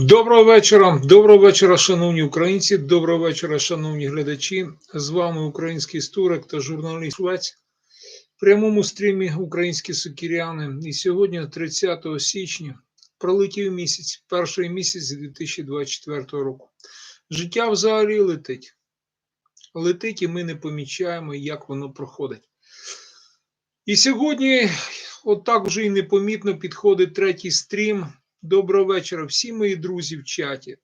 Доброго вечора, доброго вечора, шановні українці, доброго вечора, шановні глядачі. З вами український історик та журналіст Швець. В прямому стрімі Українські сукіряни. І сьогодні, 30 січня, пролетів місяць, перший місяць 2024 року. Життя взагалі летить. Летить, і ми не помічаємо, як воно проходить. І сьогодні, отак вже і непомітно підходить третій стрім. Доброго вечора, всі мої друзі в чаті.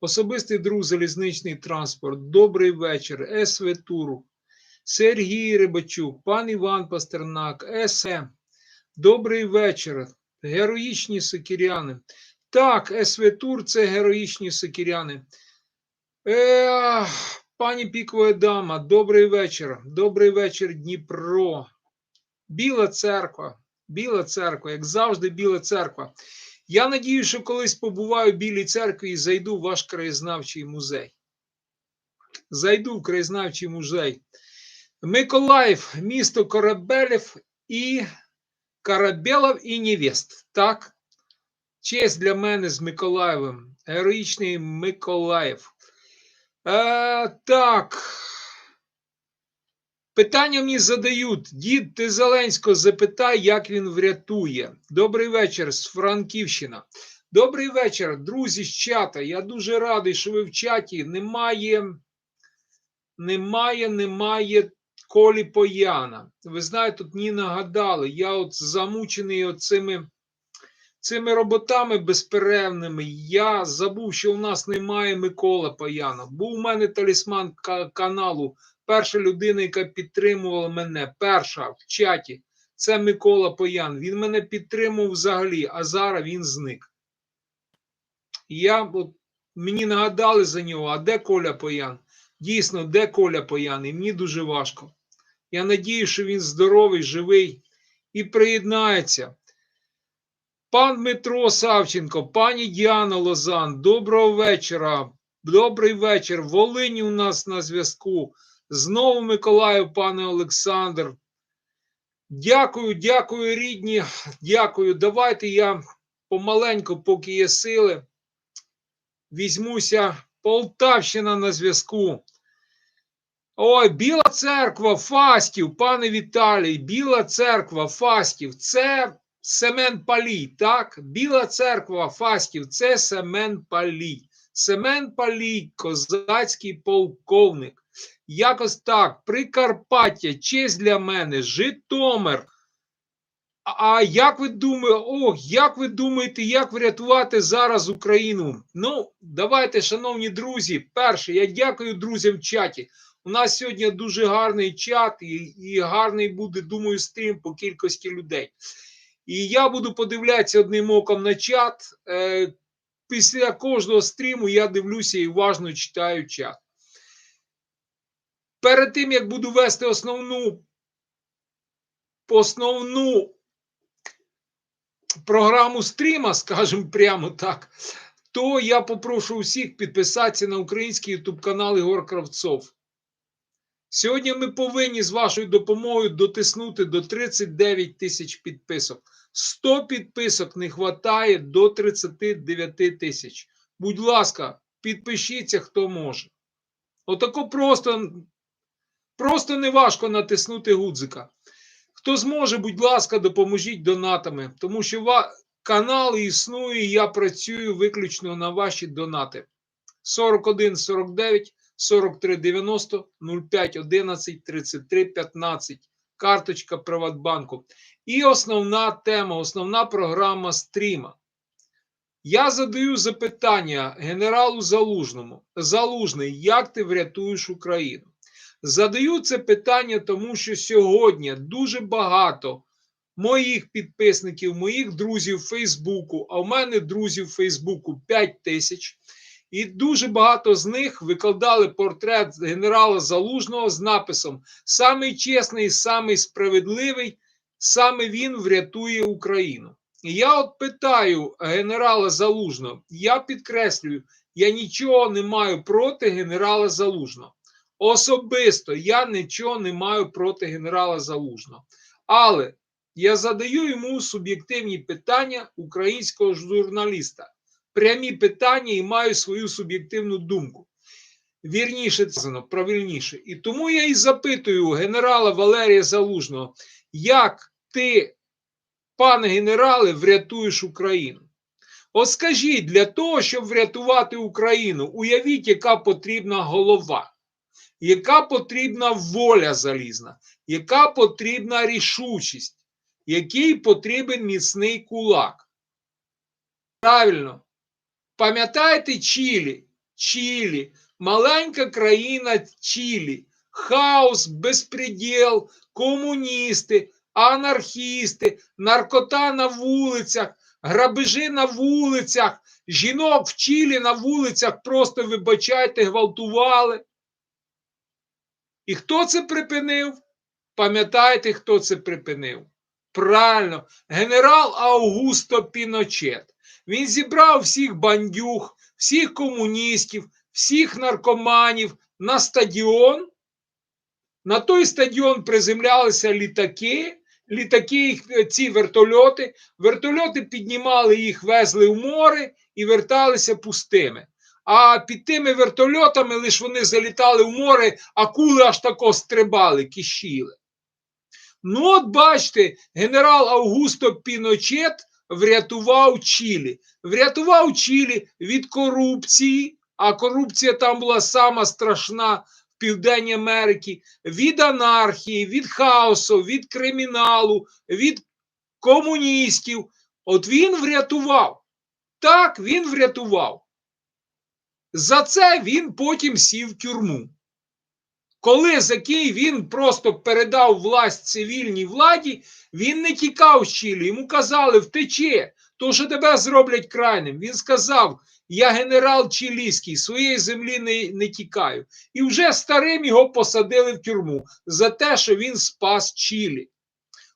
Особистий друг залізничний транспорт. Добрий вечір. СВ Туру, Сергій Рибачук, пан Іван Пастернак, СМ. Добрий вечір. Героїчні сокіряни. Так, СВ Тур це героїчні сокіряни. Е, пані Пікова дама, добрий вечір. Добрий вечір, Дніпро. Біла церква. Біла церква, як завжди, біла церква. Я надію, що колись побуваю в Білій церкві і зайду в ваш краєзнавчий музей. Зайду в краєзнавчий музей. Миколаїв, місто Корабелів і Карабелов і Невест. Так? Честь для мене з Миколаєвим. Героїчний Миколаїв. Е, так. Питання мені задають. Дід ти Зеленського запитай, як він врятує. Добрий вечір з Франківщина. Добрий вечір, друзі з чата. Я дуже радий, що ви в чаті. Немає, немає, немає Колі Пояна. Ви знаєте, тут мені нагадали, я от замучений оцими цими роботами безперервними. Я забув, що у нас немає Микола Паяна. Був у мене талісман каналу перша людина, яка підтримувала мене, перша в чаті, це Микола Поян. Він мене підтримував взагалі, а зараз він зник. Я, от, Мені нагадали за нього, а де Коля Поян? Дійсно, де Коля Поян? І мені дуже важко. Я надію, що він здоровий, живий і приєднається. Пан Дмитро Савченко, пані Діана Лозан, доброго вечора. Добрий вечір. Волині у нас на зв'язку. Знову Миколаїв, пане Олександр. Дякую, дякую, рідні. Дякую. Давайте я помаленьку, поки є сили, візьмуся. Полтавщина на зв'язку. Ой, Біла церква, Фастів, пане Віталій, Біла церква, Фастів. Це Семен Палій. Так? Біла церква, Фастів, це Семен Палій. Семен Палій, козацький полковник. Якось так, Прикарпаття, честь для мене, Житомир. А як ви думаєте, ох, як ви думаєте, як врятувати зараз Україну? Ну, давайте, шановні друзі, перше, я дякую друзям в чаті. У нас сьогодні дуже гарний чат, і, і гарний буде, думаю, стрім по кількості людей. І я буду подивлятися одним оком на чат. Е, Після кожного стріму я дивлюся і уважно читаю чат. Перед тим, як буду вести основну основну програму стріма, скажімо прямо так, то я попрошу усіх підписатися на український YouTube канал Ігор Кравцов. Сьогодні ми повинні з вашою допомогою дотиснути до 39 тисяч підписок. 100 підписок не вистачає до 39 тисяч. Будь ласка, підпишіться, хто може. Отако просто Просто неважко натиснути гудзика. Хто зможе, будь ласка, допоможіть донатами, тому що канал існує, і я працюю виключно на ваші донати. 41 49 43 90 05 11 33 15. Карточка Приватбанку. І основна тема, основна програма стріма. Я задаю запитання генералу Залужному. Залужний, як ти врятуєш Україну? Задаю це питання, тому що сьогодні дуже багато моїх підписників, моїх друзів Фейсбуку, а в мене друзів Фейсбуку 5 тисяч. І дуже багато з них викладали портрет генерала Залужного з написом: Самий чесний, самий справедливий, саме він врятує Україну. І я от питаю генерала Залужного, я підкреслюю, я нічого не маю проти генерала Залужного. Особисто я нічого не маю проти генерала Залужного. Але я задаю йому суб'єктивні питання українського журналіста. прямі питання і маю свою суб'єктивну думку. Вірніше сказано, правильніше. І тому я і запитую генерала Валерія Залужного, як ти, пане генерале, врятуєш Україну? От скажіть, для того, щоб врятувати Україну, уявіть, яка потрібна голова, яка потрібна воля залізна, яка потрібна рішучість, який потрібен міцний кулак. Правильно. Пам'ятаєте Чилі? Чилі, маленька країна Чилі, хаос, безпреділ, комуністи, анархісти, наркота на вулицях, грабежі на вулицях, жінок в Чилі на вулицях просто, вибачайте, гвалтували. І хто це припинив? Пам'ятаєте, хто це припинив? Правильно, генерал Аугусто Піночет. Він зібрав всіх бандюг, всіх комуністів, всіх наркоманів на стадіон. На той стадіон приземлялися літаки, літаки, ці вертольоти. Вертольоти піднімали їх, везли в море і верталися пустими. А під тими вертольотами лише вони залітали в море, акули аж тако стрибали, кишіли. Ну, от бачите, генерал Аугусто Піночет врятував Чилі. Врятував Чилі від корупції, а корупція там була сама страшна в Південній Америці, від анархії, від хаосу, від криміналу, від комуністів. От він врятував. Так, він врятував. За це він потім сів в тюрму. Коли за Київ він просто передав власть цивільній владі, він не тікав з Чилі. Йому казали, втече, то що тебе зроблять крайним. Він сказав: Я генерал Чилійський, своєї землі не, не тікаю. І вже старим його посадили в тюрму за те, що він спас Чилі.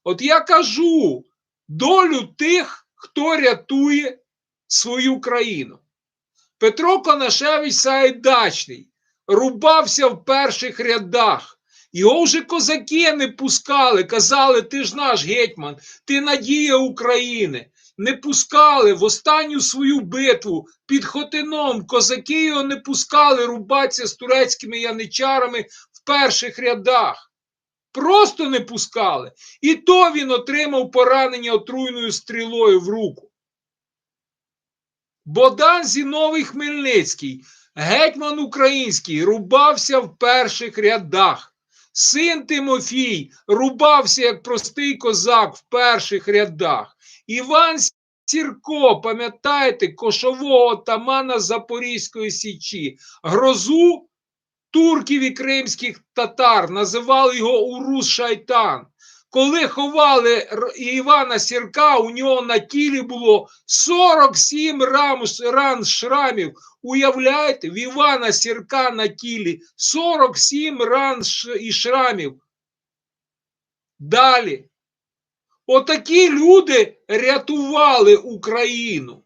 От я кажу долю тих, хто рятує свою країну. Петро Конашевич Саїдачний рубався в перших рядах. Його вже козаки не пускали, казали, ти ж наш гетьман, ти надія України. Не пускали в останню свою битву під Хотином. Козаки його не пускали рубатися з турецькими яничарами в перших рядах. Просто не пускали. І то він отримав поранення отруйною стрілою в руку. Богдан Зіновий Хмельницький, гетьман український, рубався в перших рядах. Син Тимофій рубався як простий козак в перших рядах. Іван Сірко, пам'ятаєте, кошового отамана Запорізької Січі, грозу турків і кримських татар, називали його Урус Шайтан. Коли ховали Івана Сірка, у нього на тілі було 47 рам, ран шрамів. Уявляєте, в Івана Сірка на тілі 47 ран і шрамів. Далі. Отакі люди рятували Україну.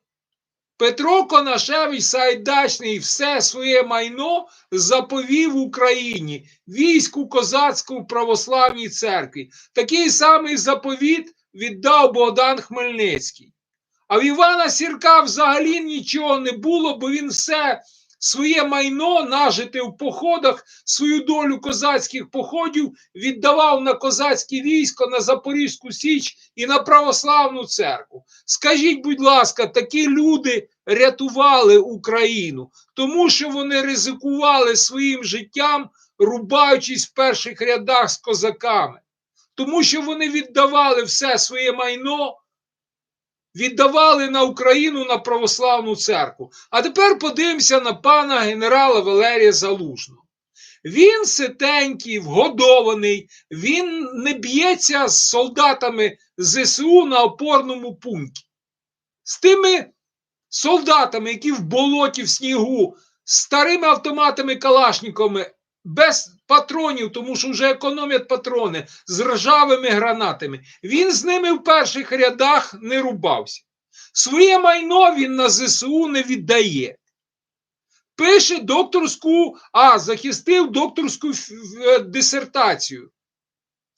Петро Конашевич Сайдачний все своє майно заповів Україні, війську козацьку православній церкві. Такий самий заповіт віддав Богдан Хмельницький. А в Івана Сірка взагалі нічого не було, бо він все своє майно нажите в походах, свою долю козацьких походів віддавав на козацьке військо, на Запорізьку Січ і на православну церкву. Скажіть, будь ласка, такі люди рятували Україну, тому що вони ризикували своїм життям, рубаючись в перших рядах з козаками, тому що вони віддавали все своє майно. Віддавали на Україну на православну церкву. А тепер подивимося на пана генерала Валерія Залужного. Він ситенький, вгодований, він не б'ється з солдатами ЗСУ на опорному пункті. З тими солдатами, які в болоті, в снігу, з старими автоматами Калашниковими, без патронів, тому що вже економять патрони, з ржавими гранатами. Він з ними в перших рядах не рубався. Своє майно він на ЗСУ не віддає. Пише докторську, а захистив докторську е, дисертацію.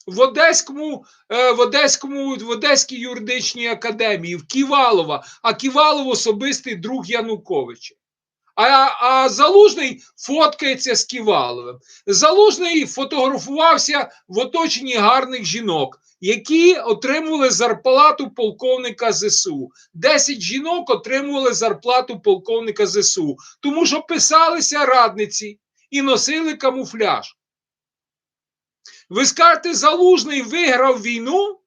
в Одеському, е, в Одеському, в Одеській юридичній академії, в Ківалова, а Ківалов особистий друг Януковича. А, а Залужний фоткається з Ківаловим. Залужний фотографувався в оточенні гарних жінок, які отримували зарплату полковника ЗСУ. Десять жінок отримували зарплату полковника ЗСУ, тому що писалися радниці і носили камуфляж. Ви скажете, Залужний виграв війну?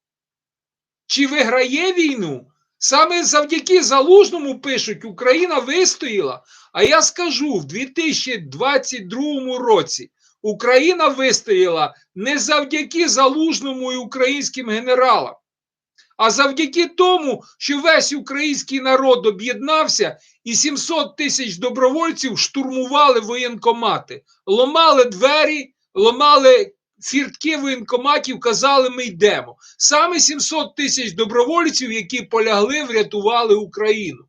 Чи виграє війну? Саме завдяки Залужному пишуть, Україна вистояла. А я скажу, в 2022 році Україна вистояла не завдяки Залужному і українським генералам, а завдяки тому, що весь український народ об'єднався і 700 тисяч добровольців штурмували воєнкомати, ломали двері, ломали фіртки воєнкоматів, казали, ми йдемо. Саме 700 тисяч добровольців, які полягли, врятували Україну.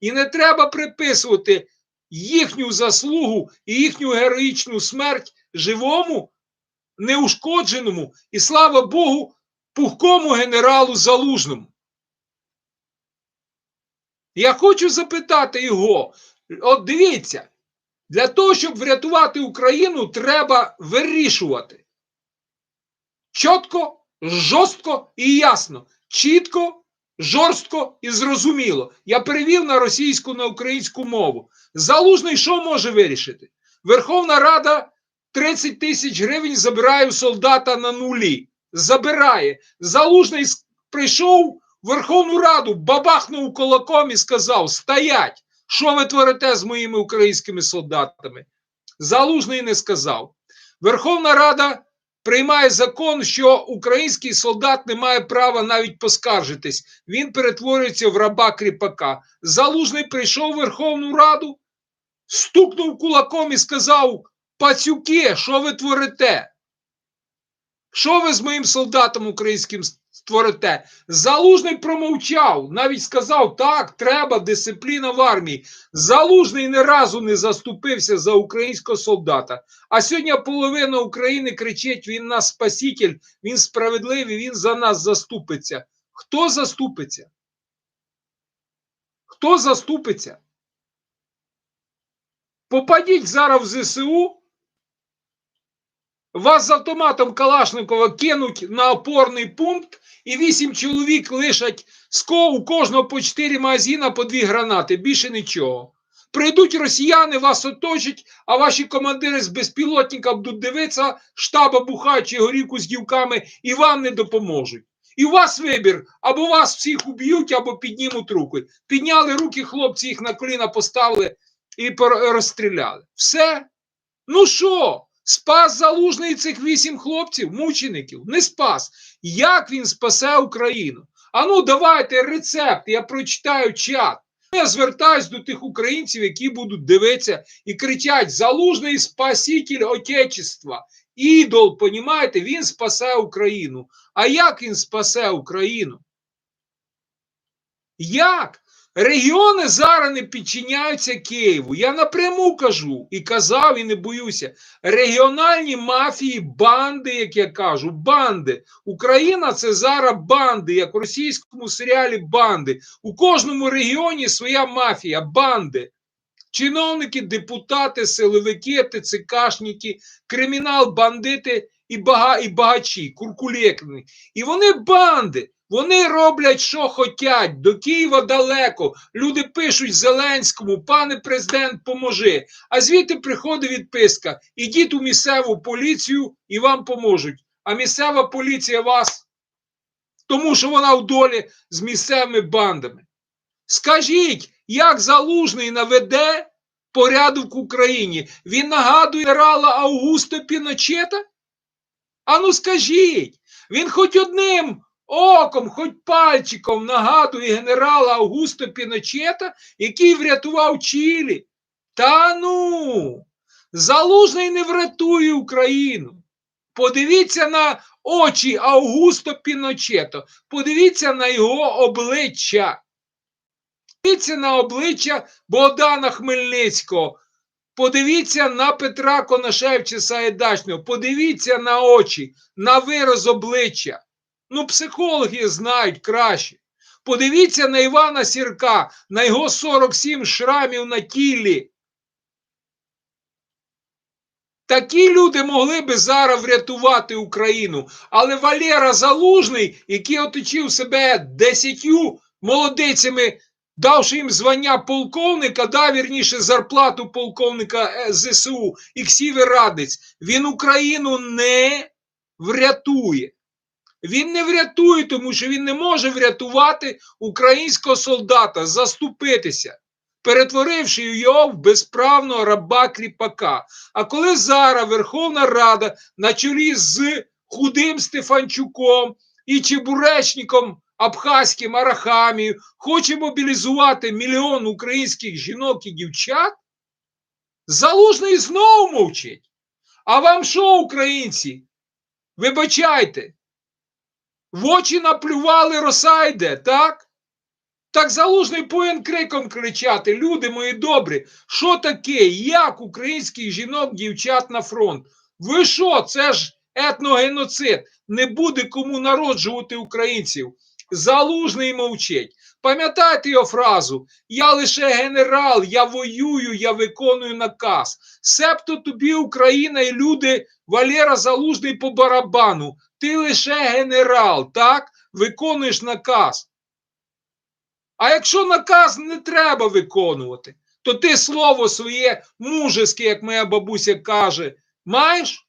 І не треба приписувати їхню заслугу і їхню героїчну смерть живому, неушкодженому і слава Богу, пухкому генералу Залужному. Я хочу запитати його: от дивіться, для того, щоб врятувати Україну, треба вирішувати. Чітко, жорстко і ясно. Чітко, жорстко і зрозуміло. Я перевів на російську на українську мову. Залужний що може вирішити? Верховна Рада 30 тисяч гривень забирає у солдата на нулі. Забирає. Залужний прийшов в Верховну Раду, бабахнув кулаком і сказав: Стоять! Що ви творите з моїми українськими солдатами? Залужний не сказав. Верховна Рада приймає закон, що український солдат не має права навіть поскаржитись. Він перетворюється в раба кріпака. Залужний прийшов в Верховну Раду, стукнув кулаком і сказав: Пацюки, що ви творите? Що ви з моїм солдатом українським створите? Залужний промовчав, навіть сказав, так, треба дисципліна в армії. Залужний ні разу не заступився за українського солдата. А сьогодні половина України кричить: він нас спаситель, він справедливий, він за нас заступиться. Хто заступиться? Хто заступиться? Попадіть зараз в ЗСУ. Вас з автоматом Калашникова кинуть на опорний пункт, і вісім чоловік лишать у кожного по чотири магазина по дві гранати. Більше нічого. Прийдуть росіяни, вас оточать, а ваші командири з безпілотника будуть дивитися, штаба бухаючи горівку з дівками і вам не допоможуть. І у вас вибір: або вас всіх уб'ють, або піднімуть руки. Підняли руки, хлопці їх на коліна поставили і розстріляли. Все. Ну що? Спас залужний цих вісім хлопців, мучеників, не спас. Як він спасе Україну? Ану, давайте рецепт, я прочитаю чат. Я звертаюсь до тих українців, які будуть дивитися і кричать: Залужний спаситель Отечества. Ідол, понімаєте, він спасе Україну. А як він спасе Україну? Як? Регіони зараз не підчиняються Києву. Я напряму кажу і казав, і не боюся. Регіональні мафії, банди, як я кажу, банди. Україна це зараз банди, як у російському серіалі банди. У кожному регіоні своя мафія, банди. Чиновники, депутати, силовики, ТЦКшники, кримінал, бандити і бага, і багачі, куркулекни. І вони банди. Вони роблять, що хотять. До Києва далеко. Люди пишуть Зеленському, пане президент, поможи. А звідти приходить відписка: ідіть у місцеву поліцію і вам поможуть. А місцева поліція вас, тому що вона в долі з місцевими бандами. Скажіть, як залужний наведе порядок в Україні? Він нагадує генерала Аугусто Піночета? Ану скажіть, він хоч одним оком, хоч пальчиком нагадує генерала Аугусто Піночета, який врятував Чилі. Та ну, залужний не врятує Україну. Подивіться на очі Аугусто Піночето, подивіться на його обличчя. Подивіться на обличчя Богдана Хмельницького. Подивіться на Петра Конашевича Саєдачного, подивіться на очі, на вираз обличчя. Ну, психологи знають краще. Подивіться на Івана Сірка, на його 47 шрамів на тілі. Такі люди могли би зараз врятувати Україну. Але Валера Залужний, який оточив себе десятью молодицями, давши їм звання полковника, дав вірніше зарплату полковника е, ЗСУ і Ксівер Радець, він Україну не врятує. Він не врятує, тому що він не може врятувати українського солдата, заступитися, перетворивши його в безправного раба кріпака. А коли зараз Верховна Рада на чолі з худим Стефанчуком і Чебуречником Абхазьким Арахамію хоче мобілізувати мільйон українських жінок і дівчат, залужний знову мовчить. А вам що, українці? Вибачайте, в очі наплювали роса йде, так? Так залужний повинен криком кричати: люди мої добрі, що таке? Як українських жінок, дівчат на фронт? Ви що? Це ж етногеноцид. Не буде кому народжувати українців. Залужний мовчить. Пам'ятайте його фразу: я лише генерал, я воюю, я виконую наказ. Себто тобі Україна і люди Валера Залужний по барабану. Ти лише генерал, так? Виконуєш наказ. А якщо наказ не треба виконувати, то ти слово своє мужеське, як моя бабуся каже, маєш?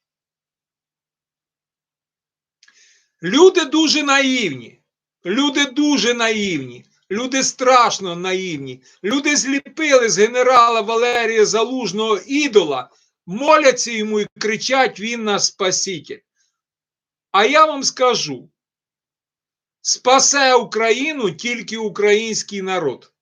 Люди дуже наївні. Люди дуже наївні. Люди страшно наївні. Люди зліпили з генерала Валерія Залужного ідола, моляться йому і кричать: Він наш спаситель. А я вам скажу: спасе Україну тільки український народ.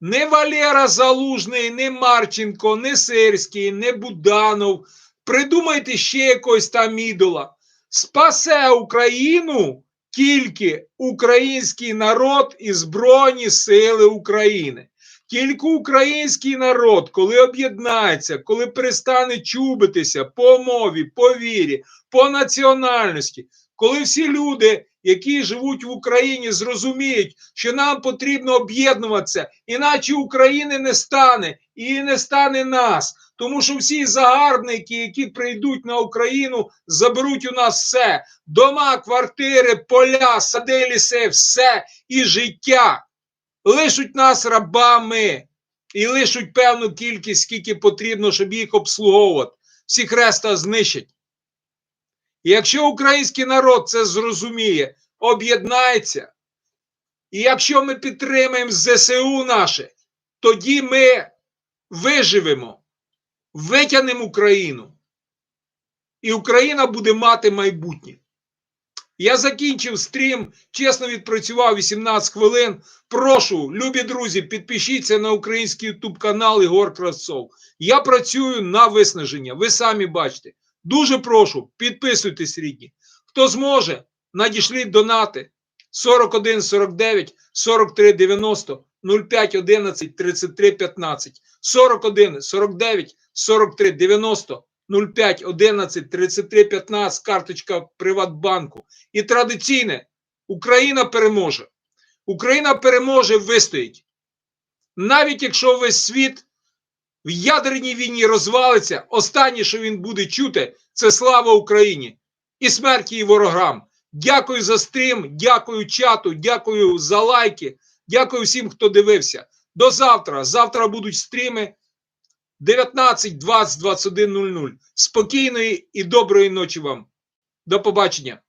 Не Валера Залужний, не Марченко, не Сирський, не Буданов. Придумайте ще якось там ідола. Спасе Україну тільки український народ і Збройні Сили України. Тільки український народ, коли об'єднається, коли перестане чубитися по мові, по вірі, по національності, коли всі люди, які живуть в Україні, зрозуміють, що нам потрібно об'єднуватися, іначе України не стане і не стане нас. Тому що всі загарбники, які прийдуть на Україну, заберуть у нас все: дома, квартири, поля, сади, ліси, все і життя. Лишуть нас рабами і лишуть певну кількість, скільки потрібно, щоб їх обслуговувати. Всіх решта знищать. І якщо український народ це зрозуміє, об'єднається, і якщо ми підтримаємо ЗСУ наше, тоді ми виживемо, витягнемо Україну. І Україна буде мати майбутнє. Я закінчив стрім, чесно відпрацював 18 хвилин. Прошу, любі друзі, підпишіться на український YouTube канал Ігор Кравцов. Я працюю на виснаження. Ви самі бачите. Дуже прошу, підписуйтесь, рідні. Хто зможе, надішліть донати 41 49 43 90 05 11 33 15 41 49 43 90 05 11 33 15 карточка Приватбанку. І традиційне Україна переможе. Україна переможе, вистоїть. Навіть якщо весь світ в ядерній війні розвалиться, останнє, що він буде чути, це слава Україні і смерть її ворогам. Дякую за стрім, дякую чату, дякую за лайки, дякую всім, хто дивився. До завтра. Завтра будуть стріми 19, 20, 21, 00. Спокійної і доброї ночі вам. До побачення.